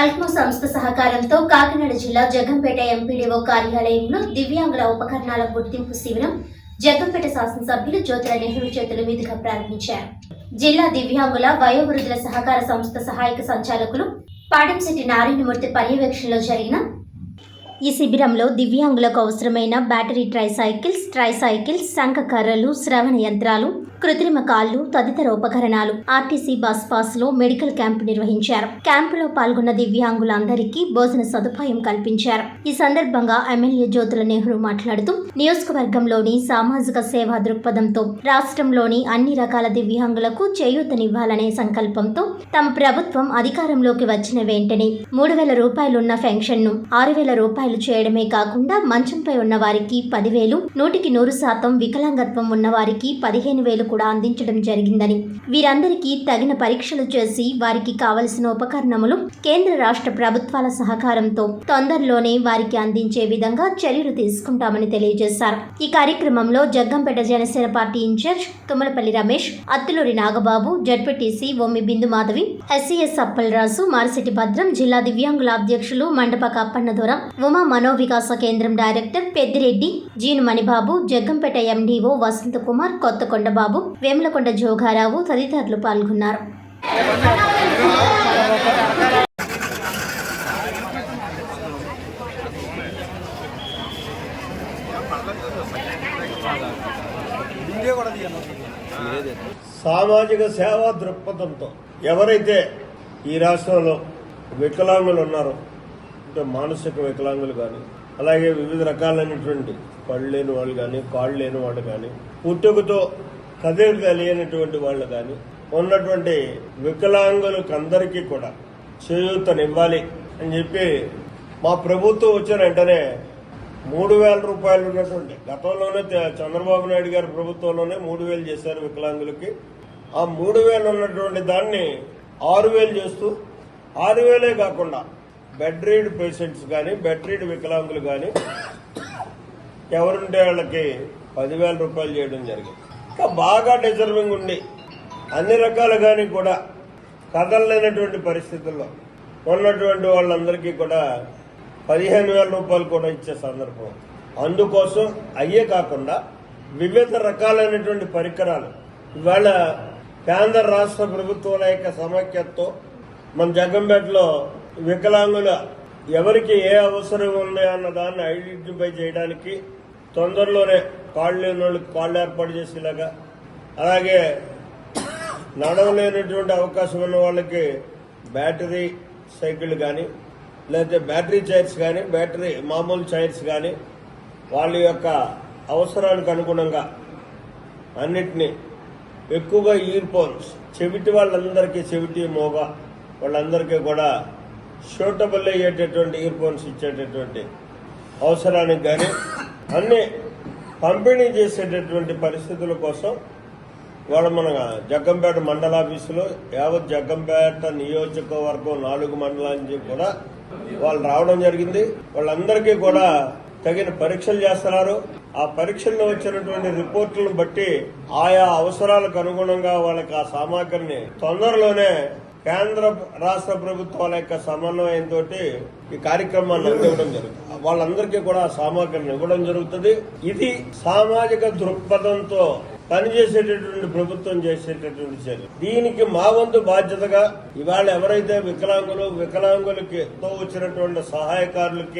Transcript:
అల్కో సంస్థ సహకారంతో కాకినాడ జిల్లా జగంపేట ఎంపీడీఓ కార్యాలయంలో దివ్యాంగుల ఉపకరణాల గుర్తింపు శిబిరం జగంపేట శాసనసభ్యులు జ్యోతుల నెహ్రూ చేతుల మీదుగా ప్రారంభించారు. జిల్లా దివ్యాంగుల వయోవృద్ధుల సహకార సంస్థ సహాయక సంచాలకులు పాడంశెట్టి నారాయణమూర్తి పర్యవేక్షణలో జరిగిన ఈ శిబిరంలో దివ్యాంగులకు అవసరమైన బ్యాటరీ ట్రైసైకిల్స్ ట్రైసైకిల్స్ శంఖ కర్రలు శ్రవణ యంత్రాలు కృత్రిమ కాళ్ళు తదితర ఉపకరణాలు ఆర్టీసీ బస్ పాస్లో మెడికల్ క్యాంప్ నిర్వహించారు. క్యాంపులో పాల్గొన్న దివ్యాంగులందరికీ భోజన సదుపాయం కల్పించారు. ఈ సందర్భంగా ఎమ్మెల్యే జ్యోతుల నెహ్రూ మాట్లాడుతూ నియోజకవర్గంలోని సామాజిక సేవా దృక్పథంతో రాష్ట్రంలోని అన్ని రకాల దివ్యాంగులకు చేయూతనివ్వాలనే సంకల్పంతో తమ ప్రభుత్వం అధికారంలోకి వచ్చిన వెంటనే మూడు వేల రూపాయలున్న పెన్షన్ను ఆరు వేల రూపాయలు చేయడమే కాకుండా మంచంపై ఉన్న వారికి పదివేలు నూటికి నూరు శాతం వికలాంగత్వం ఉన్న వారికి పదిహేను వేలు కూడా అందించడం జరిగిందని. వీరందరికీ తగిన పరీక్షలు చేసి వారికి కావలసిన ఉపకరణములు కేంద్ర రాష్ట్ర ప్రభుత్వాల సహకారంతో తొందరలోనే వారికి అందించే విధంగా చర్యలు తీసుకుంటామని తెలియజేశారు. ఈ కార్యక్రమంలో Jaggampeta Janasena party incharge Tummalapalli Ramesh Attuluri Nagababu ZPTC Ommi Bindu Madhavi SCS Appalaraju Marisetti Bhadram జిల్లా దివ్యాంగుల అధ్యక్షులు మండపక అప్పన్నదొర ఉమా మనోవికాస కేంద్రం డైరెక్టర్ పెద్దిరెడ్డి జీను మణిబాబు జగ్గంపేట ఎండీఓ వసంత కుమార్ కొత్తకొండ బాబు వేములకొండ జోగారావు తదితరులు పాల్గొన్నారు. సామాజిక సేవా దృక్పథంతో ఎవరైతే ఈ రాష్ట్రంలో వికలాంగులు ఉన్నారో అంటే మానసిక వికలాంగులు కానీ అలాగే వివిధ రకాలైనటువంటి పళ్ళు లేని వాళ్ళు కానీ కాళ్ళు లేని వాళ్ళు కానీ పుట్టుకతో కదిలి లేనటువంటి వాళ్ళు కానీ ఉన్నటువంటి వికలాంగులకు అందరికీ కూడా చేయూతనివ్వాలి అని చెప్పి మా ప్రభుత్వం వచ్చిన వెంటనే మూడు వేల రూపాయలు ఉన్నటువంటి గతంలోనే చంద్రబాబు నాయుడు గారి ప్రభుత్వంలోనే మూడు వేలు చేశారు వికలాంగులకి. ఆ మూడు వేలు ఉన్నటువంటి దాన్ని ఆరు వేలు చేస్తూ ఆరు వేలే కాకుండా బెడ్ రీడ్ పేషెంట్స్ కానీ బెడ్ రీడ్ వికలాంగులు కానీ ఎవరుంటే వాళ్ళకి పదివేల రూపాయలు చేయడం జరిగింది. ఇంకా బాగా డిజర్వింగ్ ఉండి అన్ని రకాలుగాని కూడా కదలలేనటువంటి పరిస్థితుల్లో ఉన్నటువంటి వాళ్ళందరికీ కూడా పదిహేను వేల రూపాయలు కూడా ఇచ్చే సందర్భం. అందుకోసం అయ్యే కాకుండా వివిధ రకాలైనటువంటి పరికరాలు ఇవాళ కేంద్ర రాష్ట్ర ప్రభుత్వాల యొక్క సమాఖ్యతో మన జగంపేటలో వికలాంగుల ఎవరికి ఏ అవసరం ఉంది అన్న దాన్ని ఐడెంటిఫై చేయడానికి తొందరలోనే కాళ్ళు లేని వాళ్ళకి కాళ్ళు ఏర్పాటు చేసేలాగా. అలాగే నడవలేనటువంటి అవకాశం ఉన్న వాళ్ళకి బ్యాటరీ సైకిల్ కానీ లేకపోతే బ్యాటరీ చైర్స్ కానీ బ్యాటరీ మామూలు చైర్స్ కానీ వాళ్ళ యొక్క అవసరానికి అనుగుణంగా అన్నిటినీ ఎక్కువగా ఇయర్ ఫోన్స్ చెవిటి వాళ్ళందరికీ చెవిటి మోగ వాళ్ళందరికీ కూడా షూటబుల్ అయ్యేటటువంటి ఇయర్ ఫోన్స్ ఇచ్చేటటువంటి అవసరానికి కానీ అన్ని పంపిణీ చేసేటటువంటి పరిస్థితుల కోసం ఇవాళ మన జగ్గంపేట మండలాఫీసులో యావత్ జగ్గంపేట నియోజకవర్గం నాలుగు మండలానికి కూడా వాళ్ళు రావడం జరిగింది. వాళ్ళందరికీ కూడా తగిన పరీక్షలు చేస్తున్నారు. ఆ పరీక్షల్లో వచ్చినటువంటి రిపోర్టులను బట్టి ఆయా అవసరాలకు అనుగుణంగా వాళ్ళకి ఆ సామాగ్రిని తొందరలోనే కేంద్ర రాష్ట్ర ప్రభుత్వాల యొక్క సమన్వయంతో ఈ కార్యక్రమాన్ని అందివ్వడం జరుగుతుంది. వాళ్ళందరికీ కూడా సామాగ్రిని ఇవ్వడం జరుగుతుంది. ఇది సామాజిక దృక్పథంతో పనిచేసేటటువంటి ప్రభుత్వం చేసేటటువంటి చర్య. దీనికి మా వంతు బాధ్యతగా ఇవాళ ఎవరైతే వికలాంగులు వికలాంగులకి తో వచ్చినటువంటి సహాయకారులకి